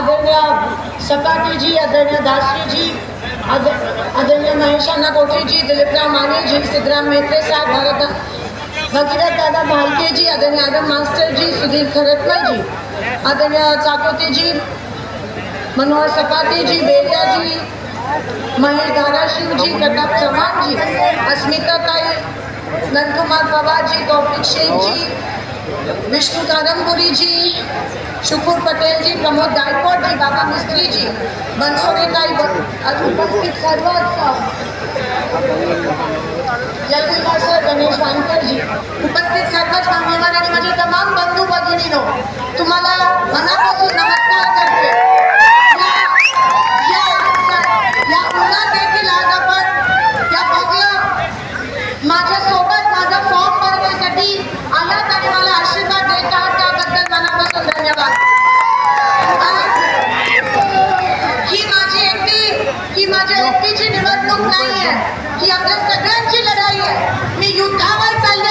आदरणीय सकाटीजी आदरणीय दासरीजी आद आदरणीय महेशांना कोठेजी दिलीपराव मानेजी सिद्धराम मेहते साहेब भारत भगीरथ दादा भालकेजी आदरणीय आदम मास्टरजी सुधीर खरटकरजी आदरणीय चाकोतेजी मनोहर सपाटेजी बेरियाजी महेश धाराशिवजी प्रताप चव्हाणजी अस्मिताताई नंदकुमार पवारजी तौफिक शेखजी विष्णु कारंपुरीजी शुकुर पटेलजी प्रमोद गायकवाडजी बाबा मिस्त्रीजी बनसोडेताई उपस्थित सर्वच. जयकुमार सर गणेश वानकरजी उपस्थित सर्वच मान्यवर आणि माझे तमाम बंधू भगिनीनो तुम्हाला मनापासून नमस्कार करते. आहे. ही आपल्या सगळ्यांची लढाई आहे. मी युद्धावर चालले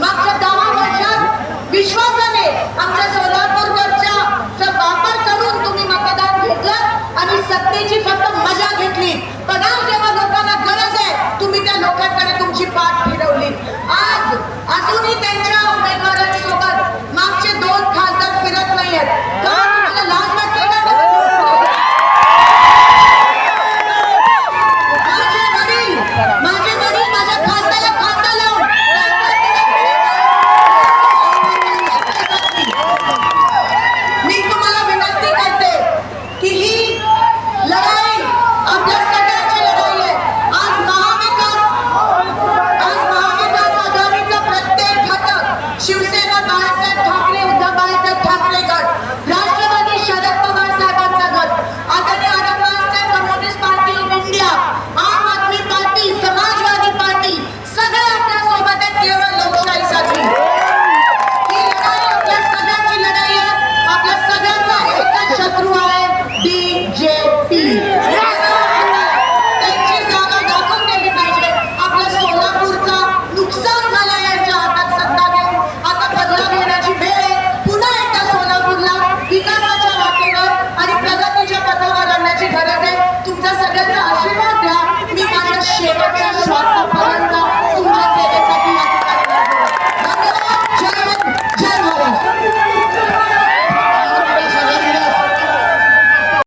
मागच्या दहा वर्षात विश्वासाने आमच्या सोलापूरवरच्या चा वापर करून तुम्ही मतदान घेतलं आणि सत्तेची फक्त मजा घेतली. पण आज जेव्हा लोकांना गरज आहे तुम्ही त्या लोकांकडे तुमची पाठ फिरवली. आज